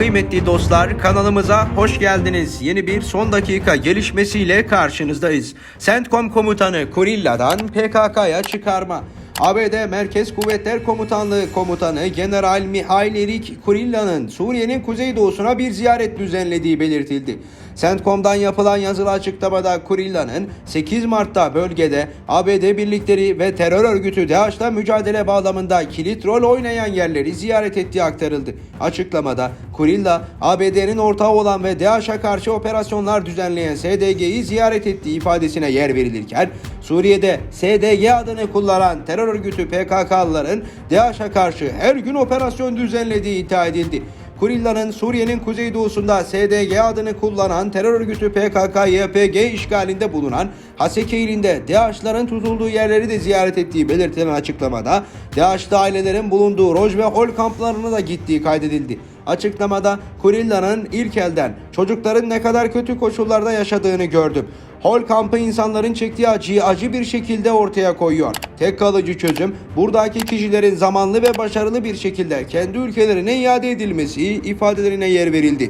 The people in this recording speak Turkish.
Kıymetli dostlar kanalımıza hoş geldiniz. Yeni bir son dakika gelişmesiyle karşınızdayız. CENTCOM komutanı Kurilla'dan PKK'ya çıkarma. ABD Merkez Kuvvetler Komutanlığı Komutanı General Mihail Erik Kurilla'nın Suriye'nin kuzeydoğusuna bir ziyaret düzenlediği belirtildi. CENTCOM'dan yapılan yazılı açıklamada Kurilla'nın 8 Mart'ta bölgede ABD birlikleri ve terör örgütü DAEŞ'la mücadele bağlamında kilit rol oynayan yerleri ziyaret ettiği aktarıldı. Açıklamada Kurilla, ABD'nin ortağı olan ve DAEŞ'e karşı operasyonlar düzenleyen SDG'yi ziyaret ettiği ifadesine yer verilirken, Suriye'de SDG adını kullanan terör örgütü PKK'lıların DAEŞ'e karşı her gün operasyon düzenlediği iddia edildi. Kurilla'nın Suriye'nin kuzeydoğusunda SDG adını kullanan terör örgütü PKK-YPG işgalinde bulunan Haseke ilinde DAEŞ'ların tutulduğu yerleri de ziyaret ettiği belirtilen açıklamada DAEŞ'li ailelerin bulunduğu Roj ve Hol kamplarına da gittiği kaydedildi. Açıklamada Kurilla'nın ilk elden çocukların ne kadar kötü koşullarda yaşadığını gördüm. Hol kampı insanların çektiği acıyı acı bir şekilde ortaya koyuyor. Tek kalıcı çözüm buradaki kişilerin zamanlı ve başarılı bir şekilde kendi ülkelerine iade edilmesi ifadelerine yer verildi.